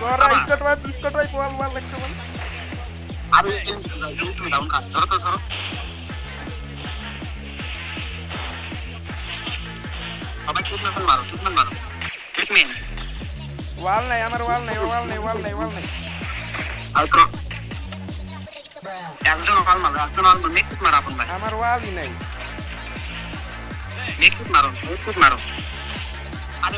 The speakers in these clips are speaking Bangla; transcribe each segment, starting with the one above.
করা স্কট ভাই স্কট ভাই বল বল একটা বল। আরে তুমি ডাউন কাট ধরো ধরো ধরো। সবাই ট্রিটমেন্ট মারো ট্রিটমেন্ট মারো। ট্রিটমেন্ট ওয়াল নাই আমার ওয়াল নাই ওয়াল নাই ওয়াল নাই ওয়াল নাই। আর তো একজন মাল মারো একজন মাল মারো মেকটুক মারো আপন ভাই। আমার ওয়ালই নাই। মেকটুক মারো মেকটুক মারো।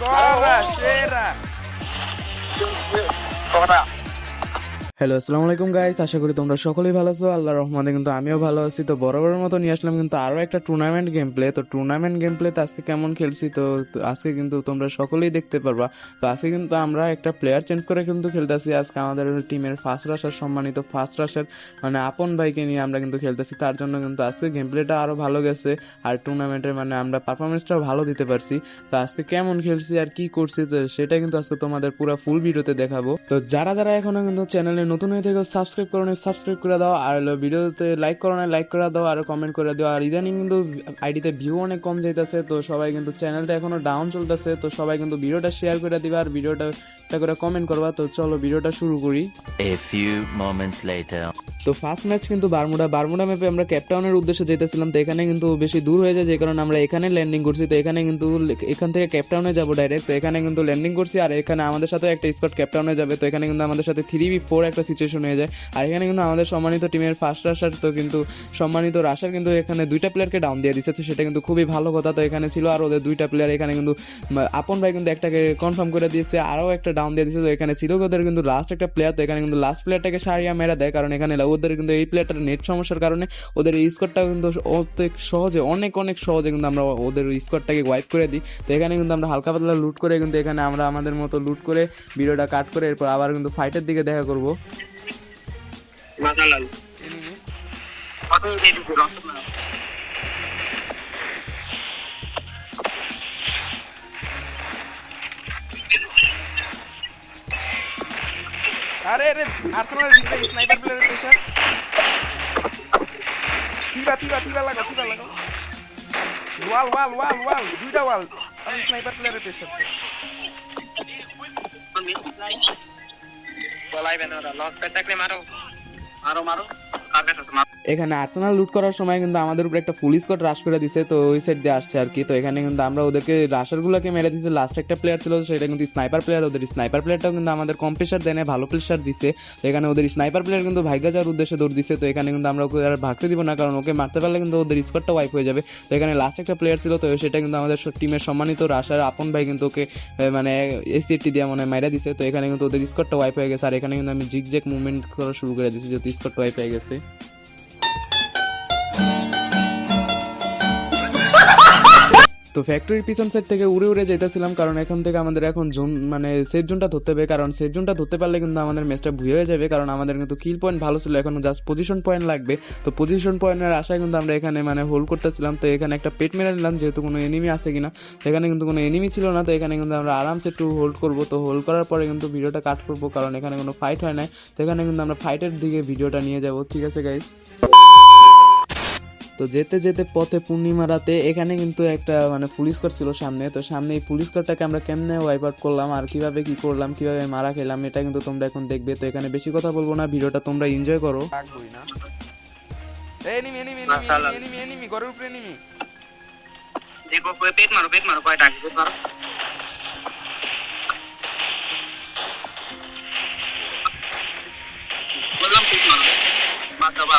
করা সেরা করা হ্যালো আসসালামু আলাইকুম গাইস আশা করি তোমরা সকলেই ভালো আছো। আল্লাহর রহমতে কিন্তু আমিও ভালো আছি। তো বরাবরের মতো নিয়ে আসলাম কিন্তু আরও একটা টুর্নামেন্ট গেম প্লে তো টুর্নামেন্ট গেম প্লেতে আজকে কেমন খেলছি? তো আজকে কিন্তু তোমরা সকলেই দেখতে পারবা। তো আজকে কিন্তু আমরা একটা প্লেয়ার চেঞ্জ করে কিন্তু খেলতেছি। আজকে আমাদের টিমের ফার্স্ট রাশার সম্মানিত ফার্স্ট রাশার মানে আপন ভাইকে নিয়ে আমরা কিন্তু খেলতেছি। তার জন্য কিন্তু আজকে গেম প্লেটা আরও ভালো গেছে। আর টুর্নামেন্টের মানে আমরা পারফরমেন্সটাও ভালো দিতে পারছি। তো আজকে কেমন খেলছি আর কি করছি, তো সেটা কিন্তু আজকে তোমাদের পুরো ফুল ভিডিওতে দেখাবো। তো যারা যারা এখনও কিন্তু চ্যানেলে নতুন হয়ে থেকে সাবস্ক্রাইব করো না সাবস্ক্রাইব করে দাও আর ভিডিওতে লাইক করো না লাইক করে দাও আর কমেন্ট করে দাও। আর ইদানিং কিন্তু আইডিতে ভিউ অনেক কম যাইতেছে তো সবাই কিন্তু চ্যানেলটা এখনও ডাউন চলতেছে তো সবাই কিন্তু ভিডিওটা শেয়ার করে দিবা আর ভিডিওটা করে কমেন্ট করবা। তো চলো ভিডিওটা শুরু করি। A few moments later. তো ফার্স্ট ম্যাচ কিন্তু বারমুডা বারমুডা ম্যাপে আমরা ক্যাপটাউনের উদ্দেশ্যে যেতেছিলাম তো এখানে কিন্তু বেশি দূর হয়ে যায় যে কারণে আমরা এখানে ল্যান্ডিং করছি তো এখানে কিন্তু এখান থেকে ক্যাপটাউনে যাব ডাইরেক্ট তো এখানে কিন্তু ল্যান্ডিং করছি আর এখানে আমাদের সাথে একটা স্কট ক্যাপটাউনে যাবে তো এখানে কিন্তু আমাদের সাথে থ্রি বি ফোর একটা সিচুয়েশন হয়ে যায়। আর এখানে কিন্তু আমাদের সম্মানিত টিমের ফার্স্ট রাশার তো কিন্তু, সম্মানিত রাশার কিন্তু এখানে দুইটা প্লেয়ারকে ডাউন দিয়ে দিচ্ছে তো সেটা কিন্তু খুবই ভালো কথা তো এখানে ছিল। আর ওদের দুইটা প্লেয়ার এখানে কিন্তু আপন ভাই কিন্তু একটাকে কনফার্ম করে দিয়েছে, আরও একটা ডাউন দিয়ে দিয়েছে। তো এখানে ছিল ওদের কিন্তু লাস্ট একটা প্লেয়ার তো এখানে কিন্তু লাস্ট প্লেয়ারটাকে সারিয়া মেরা দেয়। কারণ এখানে ওদের কিন্তু এই প্লেয়ারটার নেট সমস্যার কারণে ওদের এই স্কোরটা কিন্তু অনেক সহজে, অনেক অনেক সহজে কিন্তু আমরা ওদের স্কোরটাকে ওয়াইপ করে দিই। তো এখানে কিন্তু আমরা হালকা পাতলা লুট করে কিন্তু এখানে আমরা আমাদের মতো লুট করে ভিডিওটা কাট করে এরপর আবার কিন্তু ফাইটের দিকে দেখা করব। রক্ত মারো আরে আরে আর্সেনালের ভিতরে স্নাইপার প্লেয়ারের প্রেসার থিবা থিবা থিবা লাগা থিবা লাগা। ওয়াল ওয়াল ওয়াল ওয়াল দুইটা ওয়াল আমি স্নাইপার প্লেয়ারের প্রেসার তো। বলাইবে বেনে ওরা লস পেয়ে থাকলে মারো মারো মারো কার কাছে মারো এখানে আর্সেনাল লুট করার সময় কিন্তু আমাদের উপরে একটা পুলিশ কোড রাশ করে দিছে, তো ওই সাইড দিয়ে আসছে আর কি। তো এখানে কিন্তু আমরা ওদেরকে রাশারগুলোকে মেরে দিছে। লাস্ট একটা প্লেয়ার ছিল, সেটা কিন্তু স্নাইপার প্লেয়ার ওদের স্নাইপার প্লেয়ারটাও কিন্তু আমাদের কম প্রেশার দেয় ভালো প্রেশার দিছে। তো এখানে ওদের স্নাইপার প্লেয়ার কিন্তু ভাগ্যা যাওয়ার উদ্দেশ্যে দৌড় দিছে। তো এখানে কিন্তু আমরা ওকে আর ভাগতে দিব না, কারণ ওকে মারতে পারলে কিন্তু ওদের স্কোরটা ওয়াইপ হয়ে যাবে। তো এখানে লাস্ট একটা প্লেয়ার ছিল, তো সেটা কিন্তু আমাদের টিমের সম্মানিত রাশার আপন ভাই কিন্তু ওকে মানে এসিটি দিয়ে মনে মাইরা দিছে। তো এখানে কিন্তু ওদের স্কোরটা ওয়াইপ হয়ে গেছে। আর এখানে কিন্তু আমি জিগ মুভমেন্ট করা শুরু করে দিয়েছি যেহেতু স্কোরটা ওয়াইপ হয়ে গেছে। তো ফ্যাক্টরির পিছন সাইড থেকে উড়ে উড়ে যেতেছিলাম কারণ এখান থেকে আমাদের এখন জোন মানে সেফ জোনটা ধরতে হবে, কারণ সেফ জোনটা ধরতে পারলে কিন্তু আমাদের ম্যাচটা ভুয়ে হয়ে যাবে, কারণ আমাদের কিন্তু কিল পয়েন্ট ভালো ছিল, এখন জাস্ট পজিশন পয়েন্ট লাগবে। তো পজিশন পয়েন্টের আশায় কিন্তু আমরা এখানে মানে হোল্ড করতেছিলাম, তো এখানে একটা পেট মেরে নিলাম, যেহেতু কোনো এনিমি আছে কিনা। এখানে কিন্তু কোনো এনিমি ছিল না, তো এখানে কিন্তু আমরা আরামসে একটু হোল্ড করব। তো হোল্ড করার পরে কিন্তু ভিডিওটা কাট করব, কারণ এখানে কোনো ফাইট হয় না তো এখানে কিন্তু আমরা ফাইটের দিকে ভিডিওটা নিয়ে যাব, ঠিক আছে গাইস তো যেতে যেতে পথে পূর্ণিমা রাতে এখানে কিন্তু একটা মানে পুলিশ কোর্ট ছিল সামনে। তো সামনে এই পুলিশ কোর্টটাকে আমরা কেমনে ওয়াইপ আউট করলাম আর কীভাবে কি করলাম কীভাবে মারা খেলাম এটা কিন্তু তোমরা এখন দেখবে। তো এখানে বেশি কথা বলব না ভিডিওটা তোমরা এনজয় করো। লাগবই enemy enemy enemy enemy enemy ঘরের উপরে এনিমি। দেখো পেট মারো পেট মারো কয়টা পেট মারো। বললাম পেট মারো। মাথা বা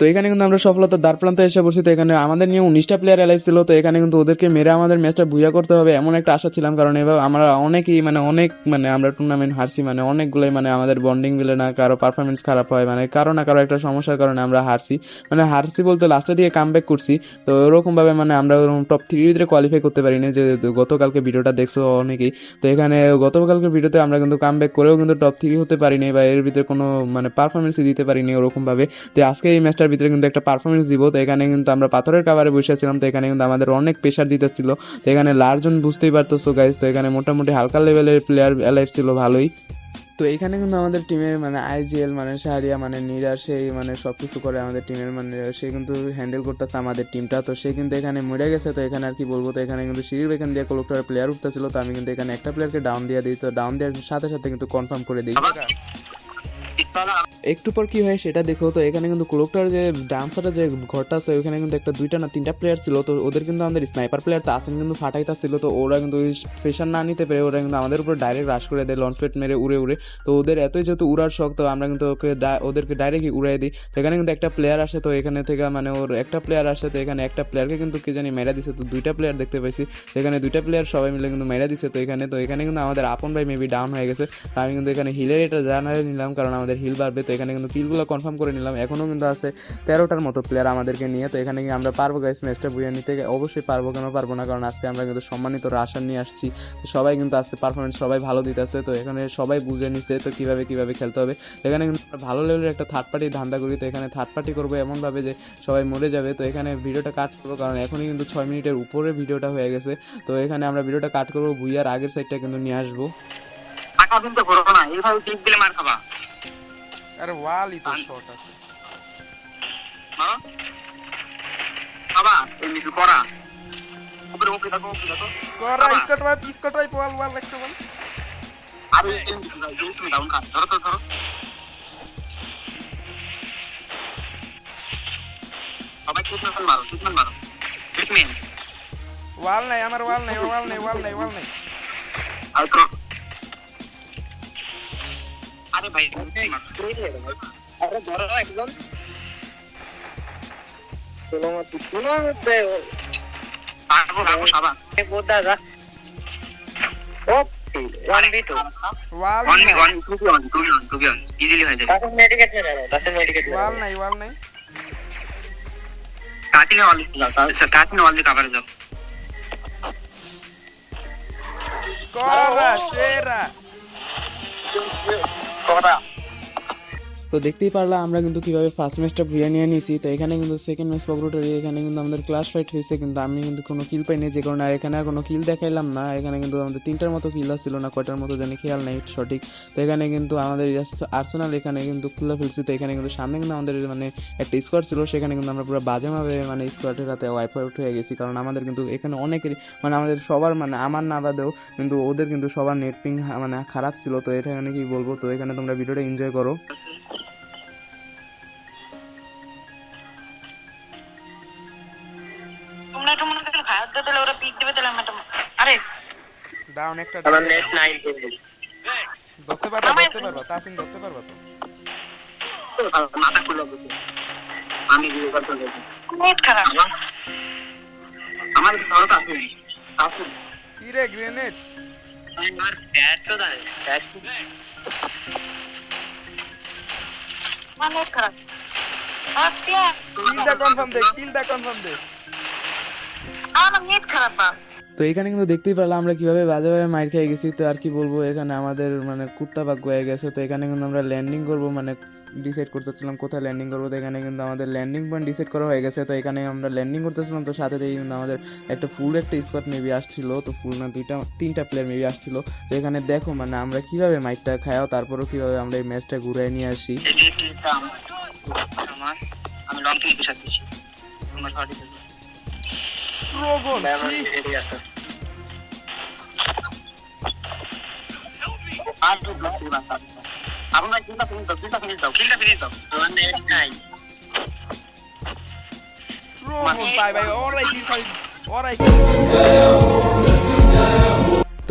তো এখানে কিন্তু আমরা সফলতার দ্বার প্রান্তে এসে বসছি তো এখানে আমাদের নিয়ে উনিশটা প্লেয়ার অ্যালাইভ ছিল। তো এখানে কিন্তু ওদেরকে মেরে আমাদের ম্যাচটা ভুইয়া করতে হবে এমন একটা আশা ছিলাম। কারণ এভাবে আমরা অনেকেই মানে অনেক মানে আমরা টুর্নামেন্ট হারছি মানে অনেকগুলোই মানে আমাদের বন্ডিং মিলে না, কারও পারফরমেন্স খারাপ হয় মানে কারও না কারও একটা সমস্যার কারণে আমরা হারছি। মানে হারছি বলতে লাস্টের দিকে কাম ব্যাক করছি। তো ওরকমভাবে মানে আমরা ওরকম টপ থ্রির ভিতরে কোয়ালিফাই করতে পারিনি, যে গতকালকে ভিডিওটা দেখছ অনেকেই। তো এখানে গতকালকে ভিডিওতে আমরা কিন্তু কাম ব্যাক করেও কিন্তু টপ থ্রি হতে পারিনি বা এর ভিতরে কোনো মানে পারফরমেন্সই দিতে পারিনি ওরকম ভাবে তো আজকে এই ম্যাচটার ভিতরে কিন্তু একটা পারফরমেন্স দিব। তো এখানে কিন্তু আমরা পাথরের কাভারে বসেছিলাম, তো এখানে কিন্তু আমাদের অনেক প্রেশার দিতেছিল। তো এখানে লার্জন বুঝতেই পারতেছো গাইজ তো এখানে মোটামুটি হালকা লেভেলের প্লেয়ার অ্যালাইভ ছিল ভালোই। তো এখানে কিন্তু আমাদের টিমের মানে আইজিএল মানে শাহরিয়া মানে নিরা সেই মানে সব কিছু করে আমাদের টিমের মানে সে কিন্তু হ্যান্ডেল করতেছে আমাদের টিমটা তো সে কিন্তু এখানে মরে গেছে, তো এখানে আর কি বলব, তো এখানে কিন্তু সিঁড়ির এখান দিয়ে কলেক্টরের প্লেয়ার উঠতেছিল, তো আমি কিন্তু এখানে একটা প্লেয়ারকে ডাউন দিয়ে দিই। তো ডাউন দেওয়ার সাথে সাথে কিন্তু কনফার্ম করে দিই। একটু পর কি হয় সেটা দেখো, তো এখানে কিন্তু ক্লোকটার যে ডান্সারটা যে ঘরটা আছে, ওখানে কিন্তু একটা দুইটা না তিনটা প্লেয়ার ছিল, তো ওদের কিন্তু আমাদের স্নাইপার প্লেয়ার তো আসেন কিন্তু ফাটাইতা ছিল তো ওরা কিন্তু প্রেশার না নিতে পেরে ওরা কিন্তু আমাদের উপর ডাইরেক্ট রাশ করে দেয় লঞ্চ প্যাড মেরে উড়ে উড়ে। তো ওদের এতই যেহেতু উড়ার শখ, তো আমরা কিন্তু ওকে ওদেরকে ডাইরেক্টই উড়াই দিই। তো এখানে কিন্তু একটা প্লেয়ার আসে, তো এখানে থেকে মানে ওর একটা প্লেয়ার আসে, তো এখানে একটা প্লেয়ারকে কিন্তু কে জানি মেরা দিছে, তো দুইটা প্লেয়ার দেখতে পাইছি। এখানে দুইটা প্লেয়ার সবাই মিলে কিন্তু মেরা দিছে, তো এখানে তো এখানে কিন্তু আমাদের আপন ভাই মেবি ডাউন হয়ে গেছে। তো আমি কিন্তু এখানে হিলের এটা জানাই নিলাম, কারণ আমাদের হিল বাড়বে তো এখানে কিন্তু কিলগুলো কনফার্ম করে নিলাম। এখনও কিন্তু আছে তেরোটার মতো প্লেয়ার আমাদেরকে নিয়ে, তো এখানে কি আমরা পারব গাইস ম্যাচটা বুঝে নিতে অবশ্যই পারব কেন পারব না, কারণ আজকে আমরা কিন্তু সম্মানিত রাশার নিয়ে আসছি। তো সবাই কিন্তু আজকে পারফরমেন্স সবাই ভালো দিতেছে, তো এখানে সবাই বুঝে নিছে তো কীভাবে কীভাবে খেলতে হবে। এখানে কিন্তু ভালো লেভেলের একটা থার্ড পার্টি ধান্দা করি, তো এখানে থার্ড পার্টি করব এমনভাবে যে সবাই মরে যাবে। তো এখানে ভিডিওটা কাট করব, কারণ এখনই কিন্তু ছয় মিনিটের উপরে ভিডিওটা হয়ে গেছে। তো এখানে আমরা ভিডিওটা কাট করব, বুইয়ার আগের সাইডটা কিন্তু নিয়ে আসব। কিন্তু না, এইভাবে দিলে মার খাবা। আরে ওয়ালই তো শর্ট আছে খাবা এই মিটু করা উপরে উপরে দেখো উপরে দেখো করা বাবা। স্কট ভাই স্কট ভাই ওয়াল ওয়াল একটা বল আরে এই ভাই তুমি ডাউন খা ধরো ধরো ধরো মারো মারো ওয়াল নাই আমার ওয়াল নাই ওয়াল নাই ওয়াল নাই ওয়াল নাই তো ভাই। আরে ধরো একদম কোনো মতে কোনো মতে তো দেখতেই পারলাম আমরা কিন্তু কীভাবে ফার্স্ট ম্যাচটা ভুয়ে নিয়ে নিয়েছি। তো এখানে কিন্তু সেকেন্ড ম্যাচ পকরোটারি এখানে কিন্তু আমাদের ক্লাস ফাইট হয়েছে, কিন্তু আমি কিন্তু কোনো কিল পাইনি, যে কারণে আর এখানে আর কোনো কিল দেখাইলাম না। এখানে কিন্তু আমাদের তিনটার মতো কিল ছিল না, কয়টার মতো জানি খেয়াল নাই সঠিক। তো এখানে কিন্তু আমাদের আর্সেনাল এখানে কিন্তু খুলে ফেলছি, তো এখানে কিন্তু সামনে কিন্তু আমাদের মানে একটা স্কোয়াড ছিল, সেখানে কিন্তু আমরা পুরো বাজেভাবে মানে স্কোয়াডের হাতে ওয়াইফ আউট হয়ে গেছি, কারণ আমাদের কিন্তু এখানে অনেকেরই মানে আমাদের সবার মানে আমার না বাদেও কিন্তু ওদের কিন্তু সবার নেট পিং মানে খারাপ ছিল, তো এটা এখানে কি বলব? তো এখানে তোমরা ভিডিওটা এনজয় করো। ডাউন একটা আমার নেট নাই ধরতে পারবা ধরতে পারবা তাসিন ধরতে পারবা তো? মাথা খুলে গেছে। আমি দিয়ে করতে গেছি নেট খারাপ। আমার ধরো তো আছে আছে কি রে গ্রেনেড? আমার ব্যাট তো দাঁড়ে ব্যাট আমার নেট খারাপ। আচ্ছা কিলটা কনফার্ম দে কিলটা কনফার্ম দে। আমার নেট খারাপ তো এখানে কিন্তু দেখতেই পারলাম আমরা কীভাবে বাজে বাজে মাইর খেয়ে গেছি তো আর কি বলব এখানে আমাদের মানে কুত্তা ভাগ্য হয়ে গেছে। তো এখানে কিন্তু আমরা ল্যান্ডিং করব মানে ডিসাইড করতেছিলাম কোথায় ল্যান্ডিং করব তো এখানে কিন্তু আমাদের ল্যান্ডিং পয়েন্ট ডিসাইড করা হয়ে গেছে। তো এখানে আমরা ল্যান্ডিং করতেছিলাম তো সাথে কিন্তু আমাদের একটা ফুল একটা স্কোয়াড মেবি আসছিল তো ফুল না দুইটা তিনটা প্লেয়ার মেবি আসছিল। তো এখানে দেখো মানে আমরা কীভাবে মাইকটা খায়াও তারপরেও কীভাবে আমরা এই ম্যাচটা ঘুরে নিয়ে আসি। এই যে টিপটা আমার আমার আমি লং পিছাতে দিচ্ছি তোমার সঠিক আছে প্রোগন ছি রেডি আছে আর তো ব্লক দিবা আপনারা কিলটা ফিনিশ দাও কিলটা ফিনিশ দাও কিলটা ফিনিশ দাও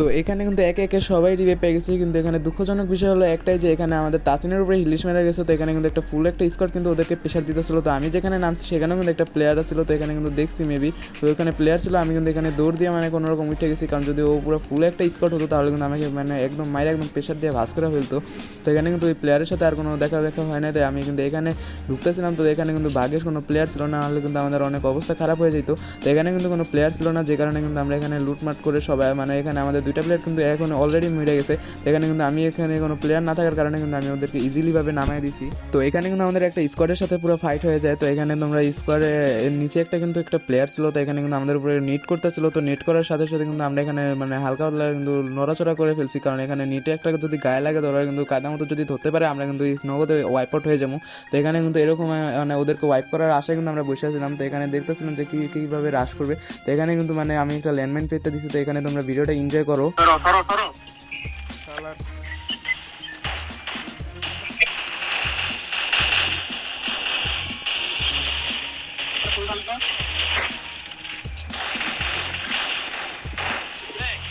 তো এখানে কিন্তু একে একে সবাই রিভে পেয়ে গেছে। কিন্তু এখানে দুঃখজনক বিষয় হলো একটাই যে, এখানে আমাদের তাসিনের উপরে হিলিশ মেরে গেছে। তো এখানে কিন্তু একটা ফুল একটা স্কোয়াড কিন্তু ওদেরকে প্রেশার দিতেছিল। তো আমি যেখানে নামছি, সেখানেও কিন্তু একটা প্লেয়ার ছিল তো এখানে কিন্তু দেখছি মেবি তো ওখানে প্লেয়ার ছিল। আমি কিন্তু এখানে দৌড় দিয়ে মানে কোনোরকম উঠে গেছি। কারণ যদি ও পুরো ফুল একটা স্কোয়াড হতো, তাহলে কিন্তু আমাকে মানে একদম মাইরে একদম প্রেশার দিয়ে ভাস করে ফেলতো। তো এখানে কিন্তু ওই প্লেয়ারের সাথে আর কোনো দেখা দেখা হয় না তাই আমি কিন্তু এখানে ঢুকতেছিলাম। তো এখানে কিন্তু বাঘের কোনো প্লেয়ার ছিল না। হলে কিন্তু আমাদের অনেক অবস্থা খারাপ হয়ে যেত। তো এখানে কিন্তু কোনো প্লেয়ার ছিল না। যে কারণে কিন্তু আমরা এখানে লুটমাট করে সবাই মানে এখানে আমাদের দুইটা প্লেয়ার কিন্তু এখন অলরেডি মিটে গেছে। এখানে কিন্তু আমি এখানে কোনো প্লেয়ার না থাকার কারণে কিন্তু আমি ওদেরকে ইজিলিভাবে নামাই দিছি। তো এখানে কিন্তু আমাদের একটা স্কোয়াডের সাথে পুরো ফাইট হয়ে যায়। তো এখানে তোমরা স্কোয়াডে নিচে একটা কিন্তু একটা প্লেয়ার ছিল, তো এখানে কিন্তু আমাদের উপরে নিট করতেছিল। তো নেট করার সাথে সাথে কিন্তু আমরা এখানে মানে হালকা হালকা কিন্তু নড়াচড়া করে ফেলছি। কারণ এখানে নিটে একটা যদি গায়ে লাগে ওরা কিন্তু কাদা মতো যদি ধরতে পারে, আমরা কিন্তু নগদে ওয়াইপ আউট হয়ে যাব। তো এখানে কিন্তু এরকম মানে ওদেরকে ওয়াইপ করার আশায় কিন্তু আমরা বসে আছিলাম। তো এখানে দেখতেছিলাম যে কী কীভাবে রাশ করবে। তো এখানে কিন্তু মানে আমি একটা ল্যান্ডমাইন পেতে দিছি। তো এখানে তোমরা ভিডিওটা এনজয় করো। সরো সরো সরো শালার বেশ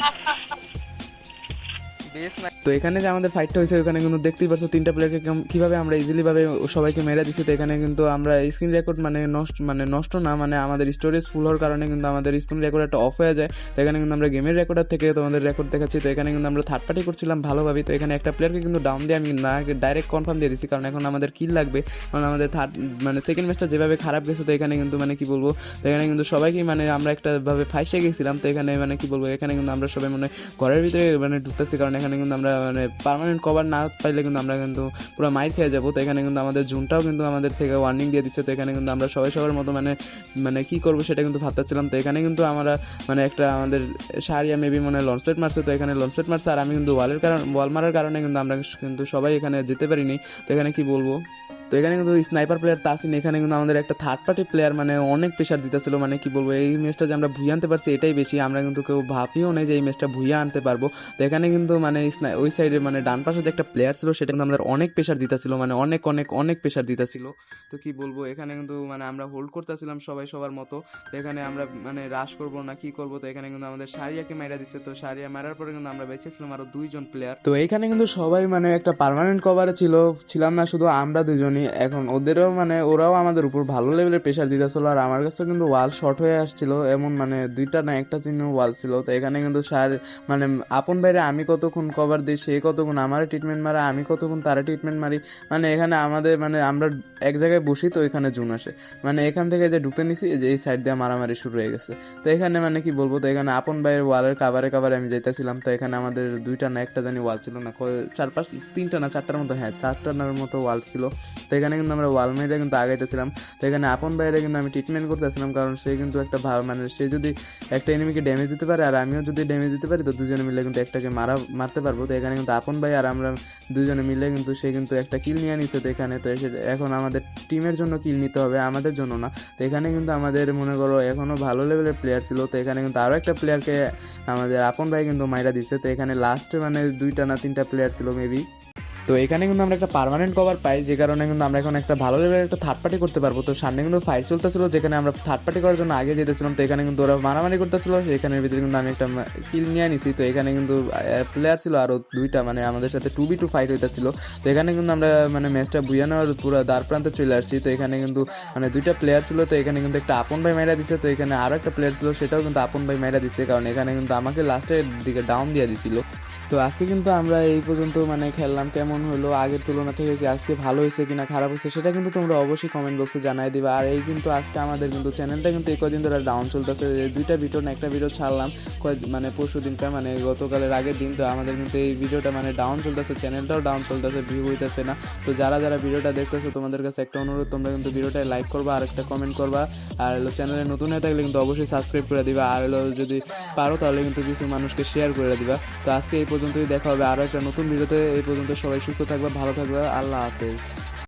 না তো এখানে যে আমাদের ফাইটটা হয়েছে, ওখানে কিন্তু দেখতেই পাচ্ছ তিনটা প্লেয়ারকে কীভাবে আমরা ইজিলি ভাবে সবাইকে মেরে দিচ্ছি তো এখানে কিন্তু আমরা স্ক্রিন রেকর্ড মানে নষ্ট মানে নষ্ট না মানে আমাদের স্টোরেজ ফুল হওয়ার কারণে কিন্তু আমাদের স্ক্রিন রেকর্ড একটা অফ হয়ে যায়। তো এখানে কিন্তু আমরা গেমের রেকর্ডার থেকে তোমাদের রেকর্ড দেখাচ্ছি, তো এখানে কিন্তু আমরা থার্ড পার্টি করছিলাম ভালোভাবে তো এখানে একটা প্লেয়ারকে কিন্তু ডাউন দিয়ে আমি না ডাইরেক্ট কনফার্ম দিয়ে দিচ্ছি কারণ এখন আমাদের কিল লাগবে, কারণ আমাদের থার্ড মানে সেকেন্ড ম্যাচটা যেভাবে খারাপ গেছে, তো এখানে কিন্তু মানে কি বলব, তো এখানে কিন্তু সবাইকে মানে আমরা একটা ভাবে ফাইসে গেছিলাম, তো এখানে মানে কি বলব, এখানে কিন্তু আমরা সবাই মানে ঘরের ভিতরে মানে ঢুকতেছি, কারণ এখানে কিন্তু আমরা মানে পারমানেন্ট কভার না পাইলে কিন্তু আমরা কিন্তু পুরো মাইর খেয়ে যাব। তো এখানে কিন্তু আমাদের জুনটাও কিন্তু আমাদের থেকে ওয়ার্নিং দিয়ে দিচ্ছে। তো এখানে কিন্তু আমরা সবাই সবার মতো মানে মানে কী করব সেটা কিন্তু ভাবতেছিলাম। তো এখানে কিন্তু আমরা মানে একটা আমাদের সারিয়া মেবি মানে লঞ্চপ্লেট মারছে। তো এখানে লঞ্চপ্লেট মারছে আর আমি কিন্তু ওয়ালের কারণ বল মারার কারণে কিন্তু আমরা কিন্তু সবাই এখানে যেতে পারিনি। তো এখানে কি বলব? তো এখানে কিন্তু স্নাইপার প্লেয়ার তাসিন এখানে কিন্তু আমাদের একটা থার্ড পার্টি প্লেয়ার মানে অনেক প্রেশার দিতেছিল মানে কি বলব, এই ম্যাচটা যে আমরা ভুইয়ে আনতে পারছি এটাই বেশি, আমরা কিন্তু কেউ ভাবিও নেই যে এই ম্যাচটা ভুইয়ে আনতে পারব। তো এখানে কিন্তু মানে ওই সাইডে মানে ডান পাশে যে একটা প্লেয়ার ছিল, সেটা কিন্তু আমাদের অনেক প্রেশার দিতেছিল মানে অনেক অনেক অনেক প্রেশার দিতেছিল। তো কি বলব, এখানে কিন্তু মানে আমরা হোল্ড করতেছিলাম সবাই সবার মতো। তো এখানে আমরা মানে রাশ করব না, কি করব, তো এখানে কিন্তু আমাদের সারিয়াকে মাইরা দিচ্ছে তো সারিয়া মারার পরে কিন্তু আমরা বেঁচেছিলাম আরও দুইজন প্লেয়ার তো এখানে কিন্তু সবাই মানে একটা পার্মানেন্ট কভারে ছিল, ছিলাম না, শুধু আমরা দুজনই। এখন ওদেরও মানে ওরাও আমাদের উপর ভালো লেভেলের প্রেশার দিতেছিল আর আমার কাছে কিন্তু ওয়াল শর্ট হয়ে আসছিল। এমন মানে দুইটা না একটা চিহ্ন ওয়াল ছিল। তো এখানে কিন্তু সার মানে আপন বাইরে আমি কতক্ষণ কভার দিই, সে কতক্ষণ আমার ট্রিটমেন্ট মারা, আমি কতক্ষণ তারা ট্রিটমেন্ট মারি। মানে এখানে আমাদের মানে আমরা এক জায়গায় বসি তো এখানে জুন আসে। মানে এখান থেকে যে ঢুকতে নিছি যে এই সাইড দিয়ে মারামারি শুরু হয়ে গেছে। তো এখানে মানে কি বলব, তো এখানে আপন ভাইয়ের ওয়ালের কাভারে কাভারে আমি যাইতেছিলাম। তো এখানে আমাদের দুইটা না একটা জানি ওয়াল ছিল না চার পাঁচ, তিনটা না চারটার মতো হ্যাঁ চারটার মতো ওয়াল ছিল। তো এখানে কিন্তু আমরা ওয়াল মেরে কিন্তু আগাইতেছিলাম। তো এখানে আপন বাইরে কিন্তু আমি ট্রিটমেন্ট করতেছিলাম কারণ সে কিন্তু একটা ভালো মানে সে যদি একটা এনিমিকে ড্যামেজ দিতে পারে আর আমিও যদি ড্যামেজ দিতে পারি, তো দুজনে মিলে কিন্তু একটাকে মারা, মারতে পারব। তো এখানে কিন্তু আপন ভাই আর আমরা দুজনে মিলে কিন্তু সে কিন্তু একটা কিল নিয়ে নিছে তো এখানে। তো এখন আমাদের টিমের জন্য কিল নিতে হবে, আমাদের জন্য না। তো এখানে কিন্তু আমাদের মনে করো এখনও ভালো লেভেলের প্লেয়ার ছিল। তো এখানে কিন্তু আরও একটা প্লেয়ারকে আমাদের আপন ভাই কিন্তু মাইরা দিচ্ছে তো এখানে লাস্টে মানে দুইটা না তিনটা প্লেয়ার ছিল মেবি তো এখানে কিন্তু আমরা একটা পার্মানেন্ট কভার পাই, যে কারণে কিন্তু আমরা এখন একটা ভালো লেভেলের একটা থার্ড পার্টি করতে পারব। তো সামনে কিন্তু ফাইট চলতেছিল, যেখানে আমরা থার্ড পার্টি করার জন্য আগে যেতেছিলাম, তো এখানে কিন্তু ওরা মারামারি করতেছিল সেখানের ভিতরে কিন্তু আমি একটা কিল নিয়ে নিছি। তো এখানে কিন্তু প্লেয়ার ছিল আরও দুইটা মানে আমাদের সাথে টু বি টু ফাইট হইতেছিল। তো এখানে কিন্তু আমরা মানে ম্যাচটা বুঝে নেওয়ার পুরো দ্বার প্রান্তে চলে আসছি। তো এখানে কিন্তু মানে দুইটা প্লেয়ার ছিল, তো এখানে কিন্তু একটা আপন ভাই মাইরা দিছে। তো এখানে আরও একটা প্লেয়ার ছিল, সেটাও কিন্তু আপন ভাই মাইরা দিছে। কারণ এখানে কিন্তু আমাকে লাস্টের দিকে ডাউন দিয়ে দিছিল। তো আজকে কিন্তু আমরা এই পর্যন্ত মানে খেললাম, কেমন হলো, আগের তুলনা থেকে কি আজকে ভালো হয়েছে কিনা, খারাপ হয়েছে, সেটা কিন্তু তোমরা অবশ্যই কমেন্ট বক্সে জানাই দিবা। আর এই কিন্তু আজকে আমাদের কিন্তু চ্যানেলটা কিন্তু এই কদিন ধরে ডাউন চলতেছে দুইটা ভিডিও না একটা ভিডিও ছাড়লাম মানে পরশু দিনটা মানে গতকালের আগের দিন, তো আমাদের কিন্তু এই ভিডিওটা মানে ডাউন চলতেছে চ্যানেলটাও ডাউন চলতেছে ভিউ হইতেছে না। তো যারা যারা ভিডিওটা দেখতেছো, তোমাদের কাছে একটা অনুরোধ, তোমরা কিন্তু ভিডিওটায় লাইক করবা, আর একটা কমেন্ট করবা। আর হলো চ্যানেলে নতুন হয়ে থাকলে কিন্তু অবশ্যই সাবস্ক্রাইব করে দিবা। আর হলো যদি পারো, তাহলে কিন্তু কিছু মানুষকে শেয়ার করে দিবা। তো আজকে এই পর্যন্তই দেখা হবে আরও একটা নতুন ভিডিওতে। এই পর্যন্ত সবাই সুস্থ থাকবে, ভালো থাকবে, আল্লাহ হাফেজ।